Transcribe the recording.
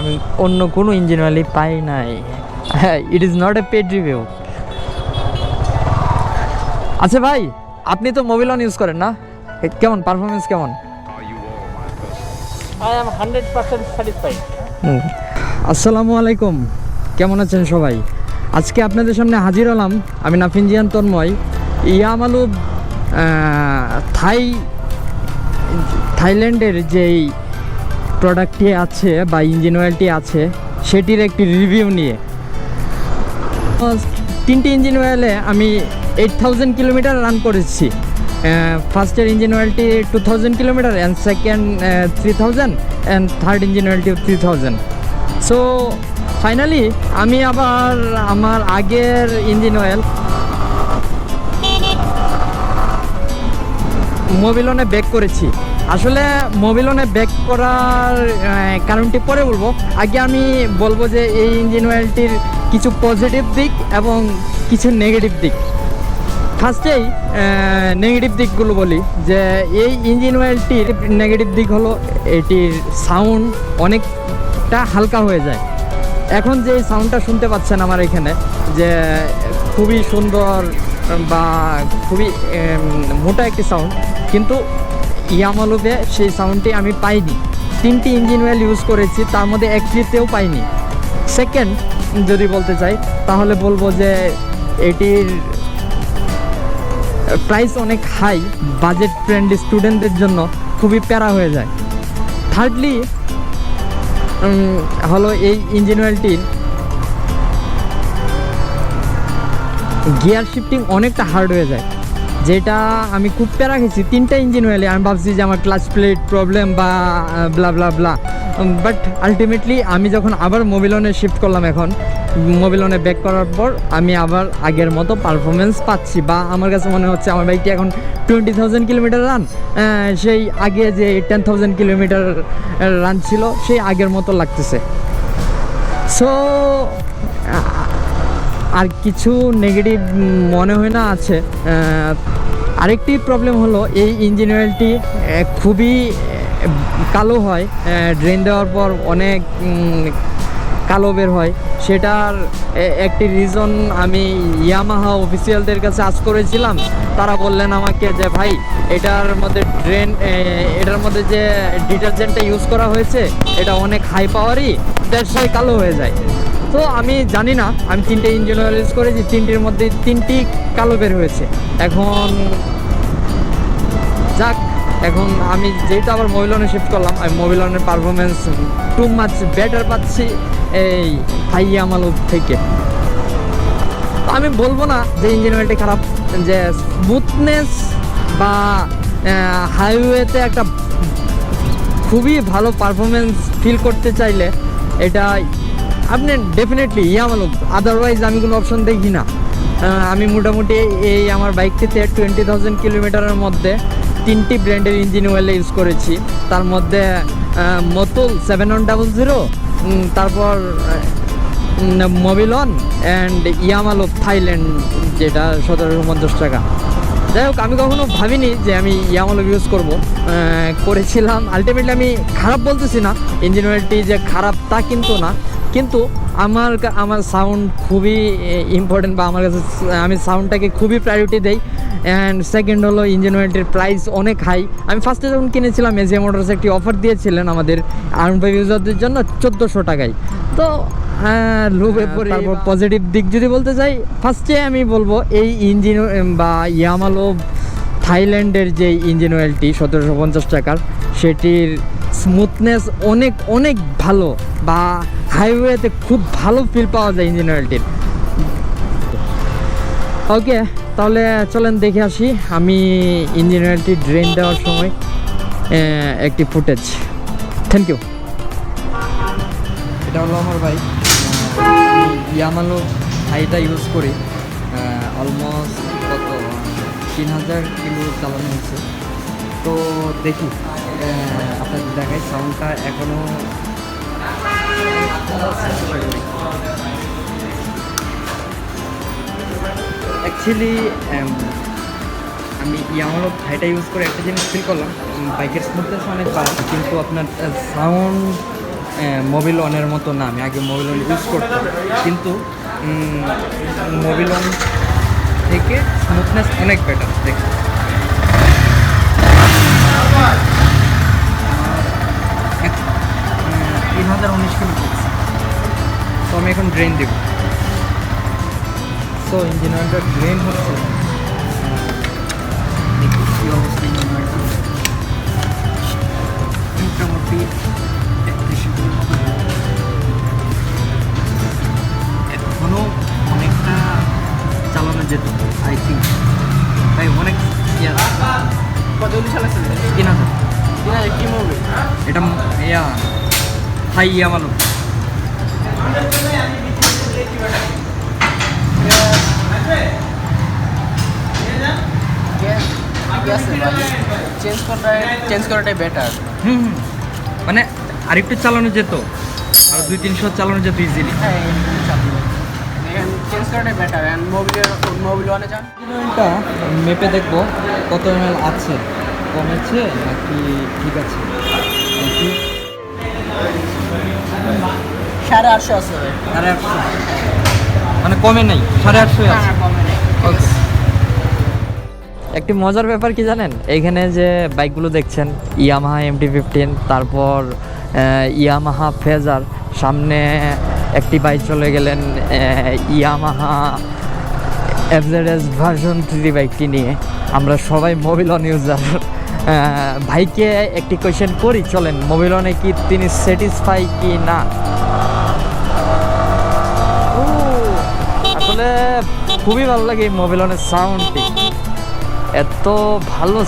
আমি অন্য কোনো ইঞ্জিন অয়েলই পাই নাই। It is not a paid review আচ্ছা ভাই আপনি তো মোবিল অন ইউজ করেন না? কেমন পারফরমেন্স কেমন? I am hundred percent satisfied আসসালামু আলাইকুম। কেমন আছেন সবাই? আজকে আপনাদের সামনে হাজির হলাম আমি নাফিনজিয়ান তন্ময়। ইয়ামালু থাই থাইল্যান্ডের যেই প্রোডাক্টটি আছে বা ইঞ্জিন অয়েলটি আছে, সেটির একটি রিভিউ নিয়ে। তিনটি ইঞ্জিন অয়েলে আমি এইট থাউজেন্ড কিলোমিটার রান করেছি। ফার্স্টের engine অয়েলটি two thousand kilometre and second three thousand and third engine অয়েলটি three thousand so finally আমি আবার আমার আগের ইঞ্জিন অয়েল মোবিলনে ব্যাক করেছি। আসলে মোবিলনে ব্যাক করার কারণটি পরে বলব। আগে আমি বলব যে এই ইঞ্জিন অয়েলটির কিছু পজিটিভ দিক এবং কিছু নেগেটিভ দিক। ফার্স্টেই নেগেটিভ দিকগুলো বলি, যে এই ইঞ্জিন অয়েলটির নেগেটিভ দিক হলো এটির সাউন্ড অনেকটা হালকা হয়ে যায়। এখন যে সাউন্ডটা শুনতে পাচ্ছেন আমার এখানে, যে খুবই সুন্দর বা খুবই মোটা একটি সাউন্ড কিন্তু ইয়ামালুবে সেই সাউন্ডটি আমি পাইনি। তিনটি ইঞ্জিন অয়েল ইউজ করেছি, তার মধ্যে একটিতেও পাইনি। সেকেন্ড যদি বলতে চাই, তাহলে বলব যে এটির প্রাইস অনেক হাই বাজেট ফ্রেন্ডলি স্টুডেন্টদের জন্য খুবই প্যারা হয়ে যায়। থার্ডলি হলো এই ইঞ্জিন অয়েলটির গিয়ার শিফটিং অনেকটা হার্ড হয়ে যায়। যেটা আমি খুব প্যারা খেয়েছি। তিনটা ইঞ্জিন অয়েলে আমি ভাবছি যে আমার ক্লাচ প্লেট প্রবলেম বা blah blah blah but ultimately আমি যখন আবার মোবিলনে শিফট করলাম এখন মোবিলনে ব্যাক করার পর আমি আবার আগের মতো পারফরমেন্স পাচ্ছি বা আমার কাছে মনে হচ্ছে আমার বাইকটি এখন টোয়েন্টি থাউজেন্ড কিলোমিটার রান সেই আগে যে টেন থাউজেন্ড কিলোমিটার রান ছিল, সেই আগের মতো লাগতেছে। সো আর কিছু নেগেটিভ মনে হয় না আছে। আরেকটি প্রবলেম হলো, এই ইঞ্জিন অয়েলটি খুবই কালো হয়। ড্রেন দেওয়ার পর অনেক কালো বের হয়। সেটার একটি রিজন আমি ইয়ামাহা অফিসিয়ালদের কাছে আজ করেছিলাম। তারা বললেন আমাকে যে, ভাই, এটার মধ্যে ড্রেন এটার মধ্যে যে ডিটারজেন্টটা ইউজ করা হয়েছে, এটা অনেক হাই পাওয়ারই ব্যবসায় কালো হয়ে যায়। তো আমি জানি না, আমি তিনটে ইঞ্জিন অয়েল ইউজ করেছি, তিনটির মধ্যে তিনটি কালো বের হয়েছে। এখন যাক, এখন আমি যেহেতু আবার মোবিলনে শিফট করলাম, আমি মোবিলনের পারফরমেন্স টু মাচ বেটার পাচ্ছি এই হাইয়ামালু থেকে। তো আমি বলব না যে ইঞ্জিন অয়েলটি খারাপ, যে স্মুথনেস বা হাইওয়েতে একটা খুবই ভালো পারফরমেন্স ফিল করতে চাইলে এটা আপনি ডেফিনেটলি ইয়ামালু আদারওয়াইজ আমি কোনো অপশন দেখি না। আমি মোটামুটি এই আমার বাইকটিতে টোয়েন্টি থাউজেন্ড কিলোমিটারের মধ্যে তিনটি ব্র্যান্ডের ইঞ্জিন অয়েল ইউজ করেছি। তার মধ্যে Motul seven one double zero তারপর মোবিলন অ্যান্ড ইয়ামালো থাইল্যান্ড যেটা সতেরোশো পঞ্চাশ টাকা। যাই হোক, আমি কখনো ভাবিনি যে আমি ইয়ামালো ইউজ করব। করেছিলাম। আলটিমেটলি আমি খারাপ বলতেছি না। ইঞ্জিন অয়েলটি যে খারাপ তা কিন্তু না। কিন্তু আমার আমার সাউন্ড খুবই ইম্পর্টেন্ট বা আমার কাছে আমি সাউন্ডটাকে খুবই প্রায়োরিটি দেই। অ্যান্ড সেকেন্ড হলো ইঞ্জিন অয়েলটির প্রাইস অনেক হাই আমি ফার্স্টে যখন কিনেছিলাম এজিয়া মোটরস একটি অফার দিয়েছিলেন আমাদের আর্ম ফাইভ ইউজারদের জন্য চোদ্দোশো টাকায়। তো হ্যাঁ, লোভে পড়ে তারপর পজিটিভ দিক যদি বলতে চাই ফার্স্টে আমি বলব এই ইঞ্জিন বা ইয়ামালো থাইল্যান্ডের যে ইঞ্জিন অয়েলটি সতেরোশো পঞ্চাশ টাকার সেটির স্মুথনেস অনেক অনেক ভালো বা হাইওয়েতে খুব ভালো ফিল পাওয়া যায় ইঞ্জিন অয়েলটির ওকে তাহলে চলেন দেখে আসি। আমি ইঞ্জিন অয়েলটি ড্রেন দেওয়ার সময় একটি ফুটেজ থ্যাংক ইউ এটা হলো আমার বাইক ইয়ামালো হাইটা ইউজ করি। অলমোস্ট কত? তিন হাজার কিলো চালানো হয়েছে। তো দেখি আপনাদের দেখাই। সাউন্ডটা এখনও অ্যাকচুয়ালি আমি ইয়ামালো হাইটা ইউজ করে একটা জিনিস ফিল করলাম। বাইকের স্মুথনেস অনেক ভালো, কিন্তু আপনার সাউন্ড মোবিল অনের মতো না। আমি আগে মোবিল অন ইউজ করতাম, কিন্তু মোবিল অন থেকে স্মুথনেস অনেক বেটার দেখ হাজার উনিশ কিলো তো আমি এখন ড্রেন দেব। সো ইঞ্জিন অয়েলটা ড্রেন হচ্ছে। দেখি অবস্থা ইঞ্জিন অয়েলটা মোটামুটি মতো অনেকটা চালানো যেত আই থিঙ্ক তাই অনেক কতগুলি চালাচ্ছেন? তিন হাজার। তিন হাজার কি মুভি এটা ইয়া। হাই ইয়ামালো চেঞ্জ চেঞ্জ করাটাই বেটার হুম হুম। মানে আরেকটু চালানো যেত আর দুই তিনশো চালানো যেত ইজিলি হ্যাঁ চেঞ্জ করাটাই বেটার অ্যান্ড মোবিল মোবিল ওয়ানে যান। এটা মেপে দেখব কত এম আছে। কমেছে নাকি ঠিক আছে? সাড়ে আটশো আছে সাড়ে আটশো। মানে কমে নেই সাড়ে আটশোই আছে। হ্যাঁ কমে নেই। ওকে একটি মজার ব্যাপার কি জানেন? এখানে যে বাইকগুলো দেখছেন ইয়ামাহা এমটি ফিফটিন তারপর ইয়ামাহা ফেজার সামনে একটি বাইক চলে গেলেন ইয়ামাহা এফজেডএস ভার্সন থ্রি বাইকটি নিয়ে। আমরা সবাই মোবিলন ইউজার ভাইকে একটি কোয়েশ্চেন করি, চলেন, মোবিলনে কি তিনি স্যাটিসফাই কি না? আসলে খুবই ভালো লাগে এই মোবিলনের সাউন্ডটি এত ভালো